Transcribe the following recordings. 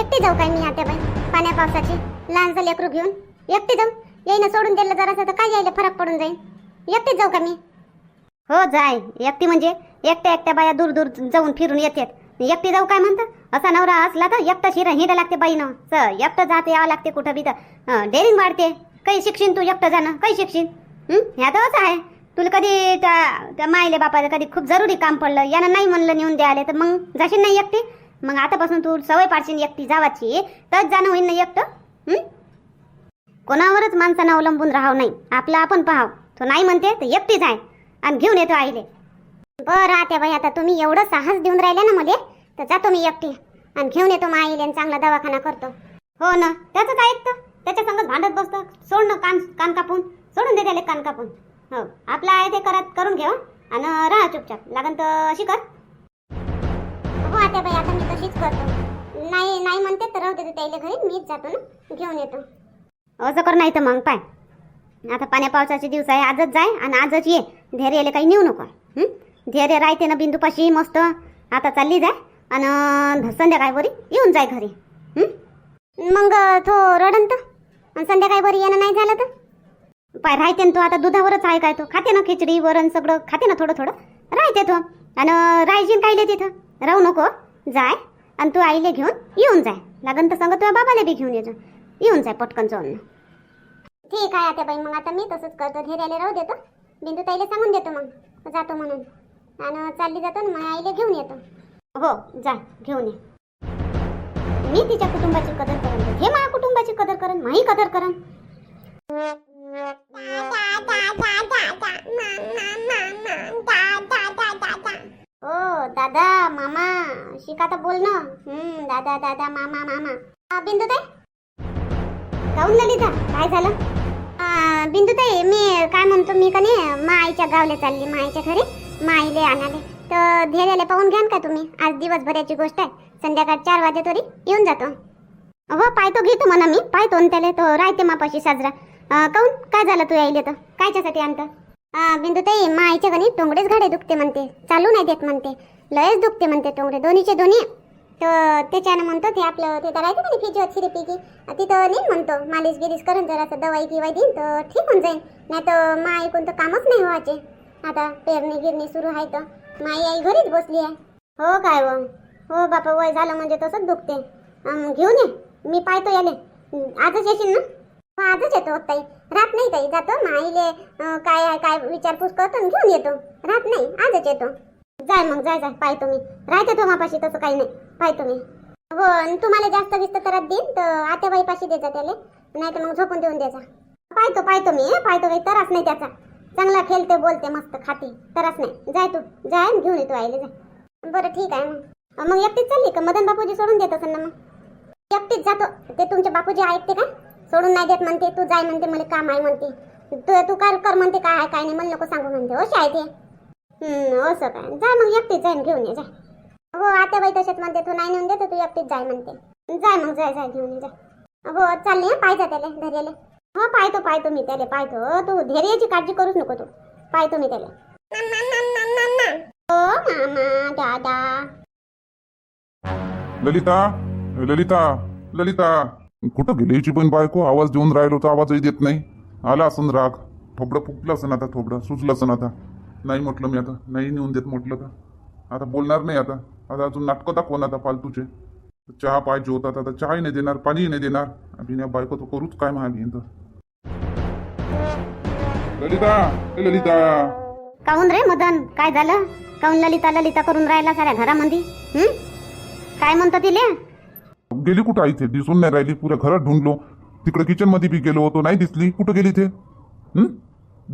एकटी जाऊ काय मी आता बाई? पाण्या पावसाची. लहानसं लेकरू घेऊन. एकटी जाऊ? येईन सोडून दिलं जरासं तर काय यायला फरक पडून जाईल एकटी जाऊ का मी? हो जाय. एकटी म्हणजे एकट्या एकट्या बाया दूर दूर जाऊन फिरून येतात. एकटी जाऊ काय म्हणतं? असा नवरा असला तर एकटं शिरा हिरा लागते बाईनं. स एकटं जाते यावं लागते कुठं बी तर. डेअरिंग वाढते काही शिकशील तू एकटं जाणं? काही शिकशील ह्या तर असं आहे. तुला कधी त्या त्या मायले बापाला कधी खूप जरुरी काम पडलं? यानं नाही म्हणलं नेऊन द्यायला तर मग जाशील नाही एकटी? मग आतापासून तू सवय पाडशील एकटी जावाची तर जाणं होईल ना एकटं? कोणावरच माणसानं अवलंबून राहावं नाही. आपलं आपण पाहाव. तो नाही म्हणते तर एकटीच आहे आणि घेऊन येतो आईले. बरं आता बाई आता तुम्ही एवढं साहस देऊन राहिले ना मध्ये तर जातो मी एकटी आणि घेऊन येतो मग आईले आणि चांगला दवाखाना करतो. हो ना त्याचंच ऐकतं त्याच्या संगत भांडत बसतं. सोड ना कान कान कापून. सोडून दे त्याला कान कापून. हो आपला आहे ते करत करून घेऊ आणि राहा चुपचाप. लागन तर अशी कर. हो आता बाई आता मी तशीच करतो नाही नाही म्हणते तर राहू दे त्याला घरी. मीच जातो ना. घेऊन येतो. असं कर नाही तर मग पाय. आता पाण्या पावसाचे दिवस आहे. आजच जाय आणि आजच ये. धैर्याला काही नेऊ नको. हं? धैर्य राहते ना बिंदूपाशी मस्त. आता चालली जाय आणि संध्याकाळी बरी येऊन जाय घरी? मग तो रडन तर आणि संध्याकाळी बरी येणं नाही झालं तर? पाय राहते ना तो. आता दुधावरच आहे काय तो? खाते ना खिचडी वरण सगळं. खाते ना थोडं थोडं. राहते तो. आणि राहायची कायले तिथं? राहू नको. जाय. आणि तू आईले घेऊन येऊन जाय. लागन तर सांग तुझ्या बाबाला बी घेऊन येतो येऊन जाय पटकन जाऊन. ठीक आहे आता बाई मग आता मी तसंच करतो. धैर्याला राहू देतो. बिंदू ताईला सांगून देतो मग. जातो म्हणून. आणि चालली जातो ना मग आईला घेऊन येतो. हो जा घेऊन ये. मी तिच्या कुटुंबाची कदर करेन. हे माझ्या कुटुंबाची कदर करेन माही कदर करेन. दादा मामा शिका तर बोल ना. हम्म दादा दादा मामा मामा. बिंदुताई? बिंदू ताई काऊन ललिता काय झालं? बिंदुताई बिंदू ताई मी काय म्हणतो मी का नाही मा आईच्या गावला चालली मा आईच्या घरी. मा आईले आणाले. तर धैर्याला पाहून घ्यान का तुम्ही? आज दिवसभराची गोष्ट आहे. संध्याकाळ चार वाजे तरी येऊन जातो. हो पाहतो घेतो म्हणा मी. पाहतो त्याला तो राहते मापाशी साजरा. काऊन? काय झालं तू यायले तर? कायच्यासाठी आणतं? बिंदू ताई मा आईच्या घरी टोंगडेच घाडे दुखते म्हणते. चालू नाही देत म्हणते. लयच दुखते म्हणते टोंगडे म्हणजे दोन्हीचे दोन्ही. तर त्याच्यानं म्हणतो ते आपलं ते करायचं म्हणे फिजिओथेरपी की तिथं नाही म्हणतो मालिश गिरीश करून जरासं दवाई गिवाई देईन तर ठीक होऊन जाईल नाही तर मा ऐकून तर कामच नाही व्हायचे. आता पेरणी गिरणी सुरू आहे तर. माई आई घरीच बसली आहे. हो काय व हो बापा वय झालं म्हणजे तसंच दुखते. घेऊन ये. मी पाहतो याले. आजच येशील ना? हो आजच येतो हो ताई. राहत नाही ताई जातो. माईले काय आहे काय विचारपूस करतो आणि घेऊन येतो. राहत नाही आजच येतो. जाय मग जाय जाय. पाहतो मी. राहते तो मापाशी तसं काही नाही. पाहतो मी. हो आणि तुम्हाला जास्त विस्त त्रास देईन तर आत्याबाई पाशी द्यायचा त्याला. नाही तर मग झोपून देऊन द्यायचा पाहतो पाहतो मी हं, पाहतो काही त्रास नाही त्याचा. चांगला खेळते बोलते मस्त खाते. त्रास नाही. जाय तू जाय आणि घेऊन येतो आईले जाय. बरं ठीक आहे मग. मग एकटीच चालली का? मदन बापूजी सोडून देत असेल ना मग? एकटीच जातो. ते तुमचे बापूजी ऐकते का सोडून नाही देत म्हणते तू जाय म्हणते मला काम आहे म्हणते. तू तू काय कर म्हणते काय आहे काय नाही मला नको सांगू म्हणते. हो आहे ते असं काय. जाय मग एकटीच जाईन घेऊन ये जाय हो आता बाई तसेच म्हणते तू नाही नेऊन देतो तू एकटीच जाय म्हणते. जाय मग जाय जाय घेऊन ये जाय हो चालली हं पाहिजे त्याला धैर्याला हो पाहतो पाहतो मी त्याला पाहतो. तू धैर्याची काळजी करूच नको तू. पाहतो मी त्याला. हो मामा दादा. ललिता ललिता ललिता. कुठं गेली हिची पण बायको? आवाज देऊन राहिलो तर आवाजही देत नाही. आला असन राग. थोबडं फुकलं असन आता थोबडं सुचलं असन आता. नाही म्हटलं मी आता. नाही नेऊन देत म्हटलं तर. आता बोलणार नाही आता. आता अजून नाटकं दाखवून आता फालतूचे. चहा पाहिजे होता आता. चहाही नाही देणार पाणीही नाही देणार. आणि या बायको तो करूच काय महाग तर. ललिता ए ललिता. काऊन रे मदन? काय झालं? काऊन ललिता ललिता करून राहिला साऱ्या घरामध्ये? हं? काय म्हणतो तिले? गेली कुठं आई ते दिसून नाही राहिली. पुऱ्या घरात ढुंढलो. तिकडे किचनमध्ये बी गेलो होतो. नाही दिसली. कुठं गेली ते हं?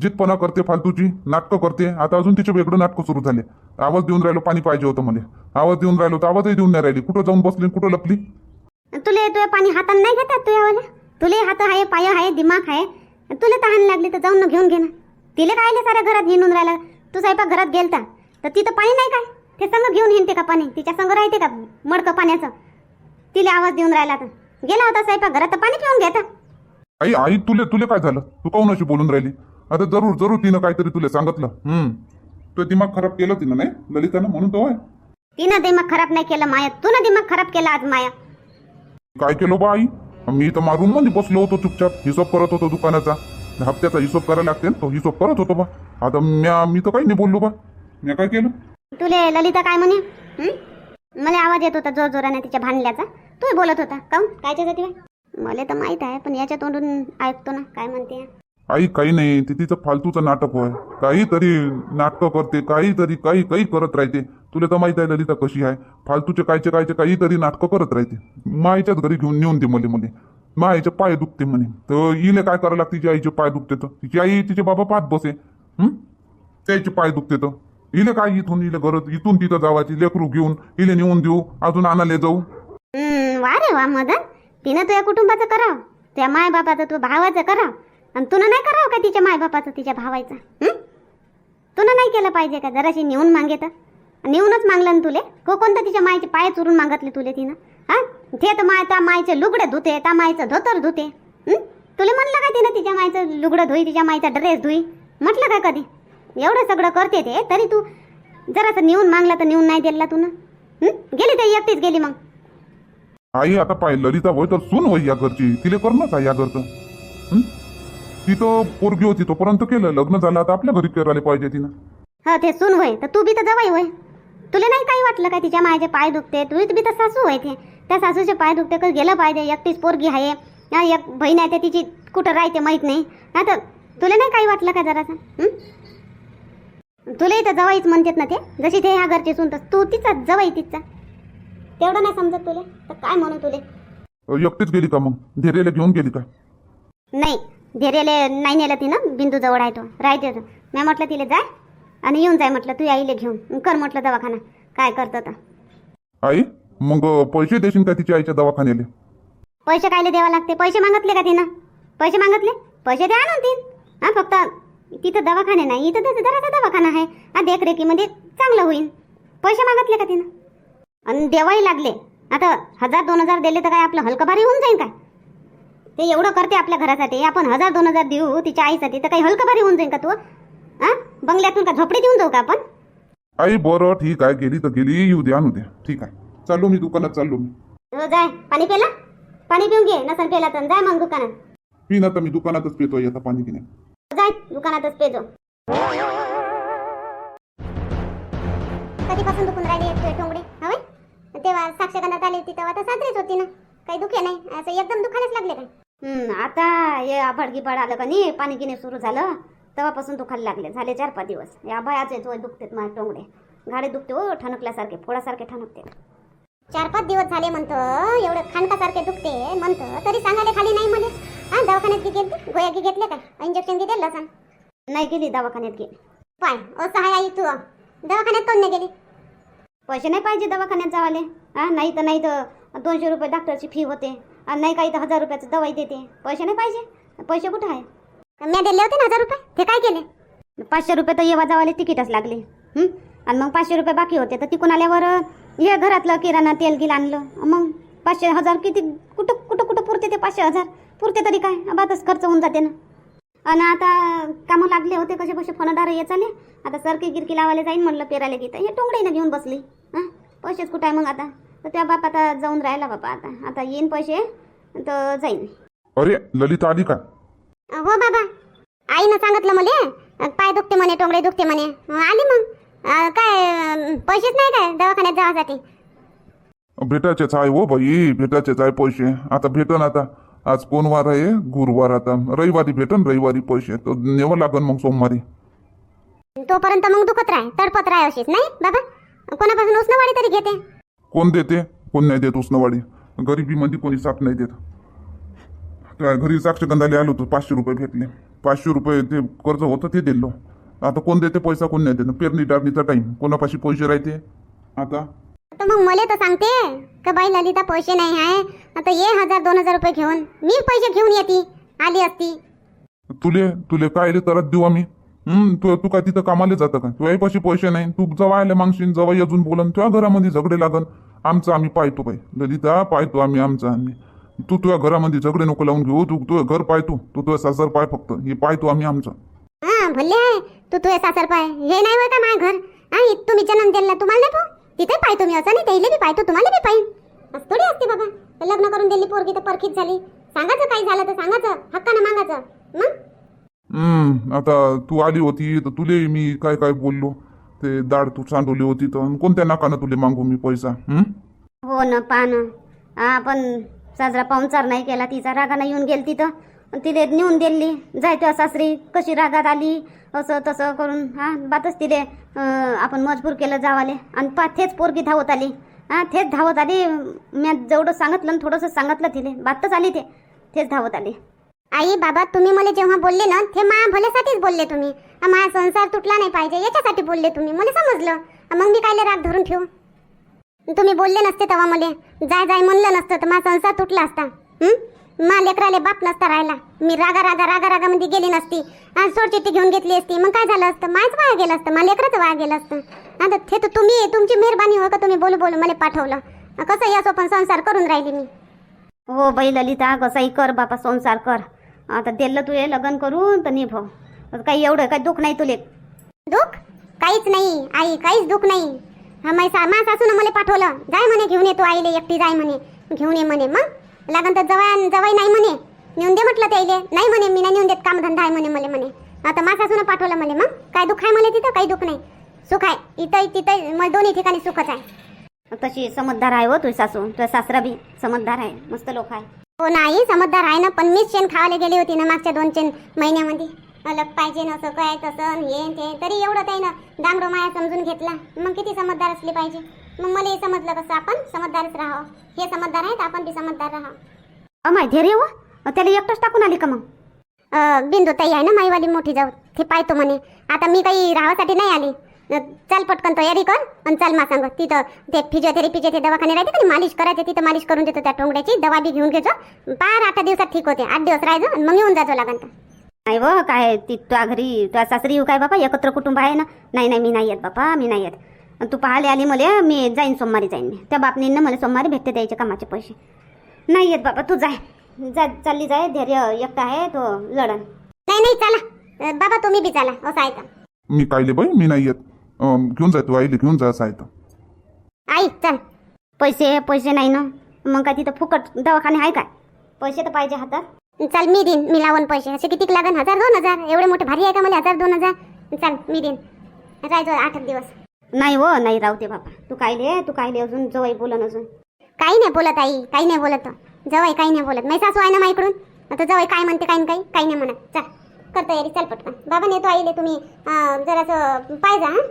जितपणा करते फालतूची नाटकं करते आता अजून तिचे वेगळं नाटकं सुरू झाले. आवाज देऊन राहिलो पाणी पाहिजे होतं मला आवाज देऊन राहिलो तर आवाजही देऊन नाही राहिली. कुठं जाऊन बसली कुठं लपली? तुले तुझ्या पाणी हातानं नाही घेतात तुझ्यावाला तुले हात आहे पाय आहे दिमाग आहे. तुला तहान लागली तर जाऊन ना घेऊन घे ना. तिले काय साऱ्या घरात हिंडून राहिला. तू स्वयंपाक घरात गेलता. तर तिथं पाणी नाही काय? ते संग घेऊन हिंडते का पाणी? तिच्या संग राहते का मडकं पाण्याचं? तिले आवाज देऊन राहिला तर. गेला होता स्वयंपाक घरात तर पाणी पिऊन घेता. आई आई तुले तुले काय झालं? तू काऊन अशी बोलून राहिली? आता जरूर जरूर तिनं काहीतरी तुला सांगितलं. हम्म. तो दिमाग खराब केलं तिनं नाही? ललितानं म्हणून तो होय तिनं दिमाग खराब नाही केलं माया. तू दिमाग खराब केला आज माया. काय केलं बा आई? मी तर मारून मध्ये बसलो होतो चुपचाप. हिशोब करत होतो दुकानाचा. हप्त्याचा हिशोब करायला लागते ना, तो हिशोब करत होतो बा. आता म्या मी तर काही नाही बोललो बा. मी काय केलं? तुले ललिता काय म्हणे? हं? मला आवाज येत होता जोर जोराने तिच्या भांडल्याचा. तू बोलत होता. काऊन कायच्यासाठी बाय मला तर माहीत आहे पण याच्या तोंडून ऐकतो ना. काय म्हणते? आई काही नाही. ते तिचं फालतूचं नाटक होय. काहीतरी नाटकं करते काहीतरी काही काही करत राहते. तुला तर माहीत आहे ललिता कशी आहे. फालतूचे कायचे कायचे काहीतरी नाटकं करत राहते. मायच्याच घरी घेऊन नेऊन दे मले मले. मायचे पाय दुखते म्हणे. तर इले काय करायला लागते तिच्या आईचे पाय दुखते तर? तिची आई तिचे बाबा पाहत बसे. त्याचे पाय दुखते तर? इले काय इथून इले घरात इथून तिथं जावायची लेकरू घेऊन इले नेऊन देऊ अजून आणाले जाऊ? वा रे वा मदन. तिनं तुझ्या कुटुंबाचं करावं. त्या माय बापाचं तू भावाचं करावं. आणि तुला नाही करावं का तिच्या मायबापाचं तिच्या भावायचा तुला नाही केलं पाहिजे का? जराशी नेऊन मागे तर. नेऊनच मागलं ना तुले. को कोणतं तिच्या मायचे पाय चुरून मागतले तुले तिनं? हा? ते तर माय त्या मायचे लुगडे धुते त्या मायचं धोतर धुते तुले तुला म्हणलं का तिनं तिच्या मायचं लुगडं धुई तिच्या मायचा ड्रेस धुई? म्हटलं का कधी? एवढं सगळं करते ते तरी तू जरासं नेऊन मागला तर नेऊन नाही दिला तू ना गेली तर एकटीच गेली मग. आई आता पाय ललिता होय तर सून होय या घरची. तिले करणंच आहे या घरचं? ती तर पोरगी होती तोपर्यंत केलं. लग्न झालं आता आपल्या घरी करायला पाहिजे तिनं. हो ते सून होय. तर तू बी तर जवाई होय. तुला नाही काही वाटलं का तिच्या मायचे पाय दुखते? तू बी तर सासू होय ते. त्या सासूचे पाय दुखते का गेलं पाहिजे? एकटीच पोरगी आहे. हा, एक बहीण आहे ते तिची कुठं राहते माहीत नाही. हा तर तुला नाही काही वाटलं का जरासं? तुला इथं जवाईच म्हणतात ना ते? जशी ते ह्या घरची सून तर तू तिचा जवाई तिचा तेवढं नाही समजत तुला. तर काय म्हणू तुले? एकटीच गेली का मग? धैर्याला घेऊन गेली का? नाही. धैर्याले नाही नेलं तिनं बिंदू जवळ आहे तो. राहते तो मी म्हटलं तिला जाय आणि येऊन जाय म्हटलं तू आईले घेऊन. कर म्हटलं दवाखाना. काय करतं तर आई मग पैसे देशील का तिच्या आईच्या दवाखान्याले? पैसे कायले द्यावं लागते? पैसे मागितले का तिनं? पैसे मागितले? पैसे द्या आणून तीन. हा फक्त तिथं दवाखाने नाही इथं त्याचा जरासा दवाखाना आहे. हा देखरेखीमध्ये चांगलं होईल पैसे मागितले का तिनं? आणि देवाही लागले. आता हजार दोन हजार दिले तर काय आपलं हलकं भारी होऊन जाईल काय? ते एवढं करते आपल्या घरासाठी. आपण हजार दोन हजार देऊ तिच्या आईसाठी तर काही हलकं भारी होऊन जाईल का तू? हा? बंगल्यातून का झोपडी देऊन जाऊ का आपण? आई बरं ठीक आहे. गेली तर गेली. येऊ द्या आणू द्या. ठीक आहे. चाललो मी दुकानात चाललो मी. हो जाय. पाणी पेला पाणी पिऊन घे. नसन पेला तर जाय मग दुकानात. पिन आता मी दुकानातच पितोय आता पाणी पिणे. जाय दुकानातच पेजो. कधीपासून दुखून राहिली टोंगडे? हवे तेव्हा साक्षगंधात आली होती तेव्हा तर साजरीच होती ना. काही दुखे नाही. असं एकदम दुखायलाच लागले काय? आता हे आभाड गिबाड आलं का नाही पाणी गिणे सुरू झालं तेव्हापासून दुखायला लागले. झाले चार पाच दिवस. या भयाचे तो दुखतेत माझे टोंगडे. गाडे दुखते हो ठणकल्यासारखे फोडासारखे ठणकते. चार पाच दिवस झाले म्हणतो एवढं खांडकासारखे दुखते म्हणतो तरी सांगायला खाली नाही म्हणे. हा दवाखान्यात घेतली गेली गोळ्या गी घेतल्या का इंजेक्शन गी दिलं सांग नाही गेली दवाखान्यात गेली. पाय असं आहे आई तू. दवाखान्यात कोण नाही गेली? पैसे नाही पाहिजे दवाखान्यात जावाले. हा नाही तर नाही तर दोनशे रुपये डॉक्टरची फी होते. आणि नाही काही तर हजार रुपयाचं दवाई देते. पैसे नाही पाहिजे. पैसे कुठं आहे? मी दिले होते ना हजार रुपये. ते काय केले? पाचशे रुपये तर येवा जावाले तिकीटच लागले? आणि मग पाचशे रुपये बाकी होते. तर तिकून आल्यावर हे घरातलं किराणा तेल गिल आणलं. मग पाचशे हजार किती कुठं कुठं कुठं पुरते ते पाचशे हजार? पुरते तरी काय? बातच खर्च होऊन जाते ना. आणि आता कामं लागले होते कसे कसे? फणदार ये चाले आता सरकी गिरकी लावायला जाईन म्हणलं पेरायला घेतं हे टोंगडीनं घेऊन बसली. हां? पैसेच कुठं आहे मग आता? तर त्या बाप आता जाऊन राहिला बापा आता. आता येईन पैसे तर जाईन. अरे ललिता आली का? हो बाबा. आईनं सांगितलं मला पाय दुखते म्हणे टोंगडे दुखते म्हणे. आली मग. काय पैसेच नाही काय दवाखान्यात जावासाठी? भेटायचेच आहे हो बाई भेटायचेच आहे पैसे. आता भेटन आता. आज कोण वार आहे? गुरुवार आता. रविवारी भेटन रविवारी पैसे. तर नेवं लागन मग सोमवारी. तोपर्यंत मग दुखत राह तडपत राह अशीच नाही बाबा? कोणापासून उसनवाडी तरी घेते. कोण देते? कोण नाही देत उष्णवाडी गरिबीमध्ये कोणी साथ नाही देत. त्या घरी साक्षगंधाले आलो होतो पाचशे रुपये भेटले पाचशे रुपये ते कर्ज होतं ते दिलो. आता कोण देते पैसा कोण नाही देत. पेरणी टारणीचा टाईम कोणापाशी पैसे राहते? आता? तर मग मला तर सांगते का बाई ललिता पैसे नाही आहे. आता ये हजार दोन हजार रुपये घेऊन. मी पैसे घेऊन येते आली असती. तुले तुले काय रे तरच देऊ आम्ही? हम्म तू तू काय तिथं कामाला जातं का? तुझ्या पाशी पैसे नाही. तू जवायला मागशील जवळ अजून बोलन. तुझ्या घरामध्ये झगडे लागन. आमचं आम्ही पाहतो बाई. ललिता पाहतो आम्ही आमचं आम्ही. तू तुझ्या घरामध्ये झगडे नको लावून घेऊ. तू तुझं घर पाहतो. तू तुझं सासर पाय फक्त. हे पाहतो आम्ही आमचं. हा भले आहे. तू तुझे सासर पाय. हे नाही होय का माझ्या घर. हा इ- तुम्ही जन्म दिला तुम्हाला नाही पाहू तिथे पाहतो मी असं नाही. त्याला बी पाहतो तुम्हाला बी पाहिजे असं थोडी असते बाबा. लग्न करून दिली पोरगी तर परखीच झाली. सांगायचं काही झालं तर सांगायचं. हक्कानं मागायचं. मग? हम्म आता तू आली होती तर तुले मी काय काय बोललो? ते दाढ तू सांडवली होती तर कोणत्या नाकानं तुले मागू मी पैसा हम्म? हो ना पानं हा पण साजरा पाहुणचार नाही केला तिचा रागानं येऊन गेली तिथं. अन तिले नेऊन दिली. जाय तुझ्या सासरी कशी रागात आली? असं तसं करून हा बातच तिले अं, आपण मजबूर केलं जावाले. आणि पा तेच पोरगी धावत आली. हा तेच धावत आली. मी जेवढं सांगितलं ना थोडंसं सांगितलं तिले. बातच आली ते. तेच धावत आली. आई बाबा तुम्ही मला जेव्हा बोलले ना ते मा भल्यासाठीच बोलले तुम्ही. माझा संसार तुटला नाही पाहिजे याच्यासाठी बोलले तुम्ही. मला समजलं. मग मी कायले राग धरून ठेवू? तुम्ही बोलले नसते तेव्हा मला. जाय जाय म्हणलं नसतं तर माझा संसार तुटला असता. मा लेकराले बाप नसता राहिला. मी रागा रागा रागा रागामध्ये गेली नसती. आणि सोडचिट्टी घेऊन घेतली असती. मग काय झालं असतं? मायच वाया गेलं असतं. मला लेकराचं वाया गेलं असतं. आता ते तर तुम्ही तुमची मेहरबानी हो का तुम्ही? बोलू बोलू मला पाठवलं. कसं यासो पण संसार करून राहिली मी? हो बाई ललिता कसाही कर बापा संसार कर. आता दिलं तू हे लग्न करून तर निभ काही एवढं काही दुःख नाही तुले. दुःख? काहीच नाही आई काहीच दुःख नाही. हा सा मा सासून मला पाठवलं. जाय म्हणे घेऊन ये तू आईले एकटी जाय म्हणे. घेऊन ये म्हणे मग? लागन तर जवाय जवाई नाही म्हणे. नेऊन दे म्हटलं त्याईले. नाही म्हणे मी नाही नेऊन देत कामधंदा आहे म्हणे मला म्हणे. आता मा सासून पाठवलं मला मग? काय दुःख आहे मला तिथं? काही दुःख नाही. सुख आहे. इथं तिथं मला दोन्ही ठिकाणी सुखच आहे. तशी समजदार आहे हो तुझी सासू. तुझा सासरा बी समजदार आहे. मस्त लोक आहे. हो नाही समजदार आहे ना पण मीच शेण खावायला गेली होती ना मागच्या दोन तीन महिन्यामध्ये. अलग पाहिजे नसं काय तसं हे ते तरी एवढं काही ना. डांगडो माया समजून घेतला. मग किती समजदार असले पाहिजे? मग मला हे समजलं कसं आपण समजदारच राहावं. हे समजदार आहेत आपण बी समजदार राहावं. अमाय धैर्य हो त्याला एकटंच टाकून आली का मग? बिंदू ताई आहे ना माईवाली मोठी जाऊ. ते पाहतो म्हणे. आता मी काही राहासाठी नाही आली. चल पटकन तयारी कर आणि चल मा सांग. तिथं ते फिजिओथेरपीचे ते दवाखाने राहते का मालिश करायचे तिथं मालिश करून देतो त्या टोंगड्याची. दवा बी घेऊन घेतो. पार आठ दिवसात ठीक होते. आठ दिवस राहायचं आणि मग येऊन जातो लागन तर नाही व काय ती तुझ्या घरी तुझ्या सासरी येऊ काय बापा? एकत्र कुटुंब आहे ना? नाही नाही मी नाही येत बापा मी नाही येत. अन तू पाहायला आली मला मी जाईन सोमवारी जाईन मी. त्या बापनीनं मला सोमवारी भेटते द्यायचे कामाचे पैसे. नाही येत बाबा तू जाय. जा चालली जाय धैर्य एकटा आहे तो लढन. नाही नाही चला. बाबा तुम्ही बी चला. असं आहे का? मी कायले बाई मी नाही येत. अं, घेऊन जाय तू आईले घेऊन जा असं आहे तर आई चल. पैसे पैसे नाही ना. मग काय तिथं फुकट दवाखाने आहे काय? पैसे तर पाहिजे हातात. चल मी देईन मी लावून पैसे. असे कितीक लागन? हजार दोन हजार. एवढे मोठे भारी आहे का मला? हजार दोन हजार. चल मी देईन. राहायचो आठ दिवस. नाही हो नाही राहू दे बाबा. तू कायले तू कायले अजून? जवळ बोलन अजून. काही नाही बोलत आई. काही नाही बोलत जवळ काही नाही बोलत. नाही सासू आहे ना माईकडून? आता जवळ काय म्हणते काही काही? काही नाही म्हणत. चल कर तयारी. चल पटकन. बाबा नेतो आईले तुम्ही. अं, जरासं पाहिजे हा.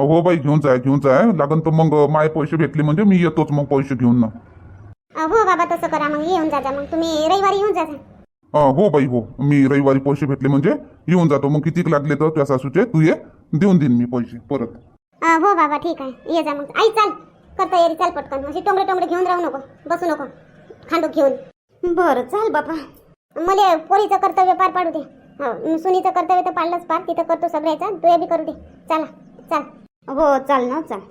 हो बाई घेऊन जाय घेऊन जाय लागन तर मग माय पैसे भेटले म्हणजे मी येतोच मग पैसे घेऊन ना. हो बाबा तसं करा. मग येऊन जा मग तुम्ही रविवारी येऊन जा हो बाई हो. मी रविवारी पैसे भेटले म्हणजे येऊन जातो. मग कितीक लागले तर त्या सासूचे? तू ये देऊन देईन मी पैसे परत. हो बाबा ठीक आहे. ये जा मग. आई चाल. कर तयारी चाल पटकन. अशी टोंगडे टोंगडे घेऊन राहू नको. बसू नको. खांडू घेऊन. बरं चाल बाबा. मला पोरीचं कर्तव्य पार पाडू दे. हो, सुनीचं कर्तव्य तर पाडलंच पार. तिथं करतो सगळ्याचा. तू बी करू दे. चला चाल. हो चाल ना चाल.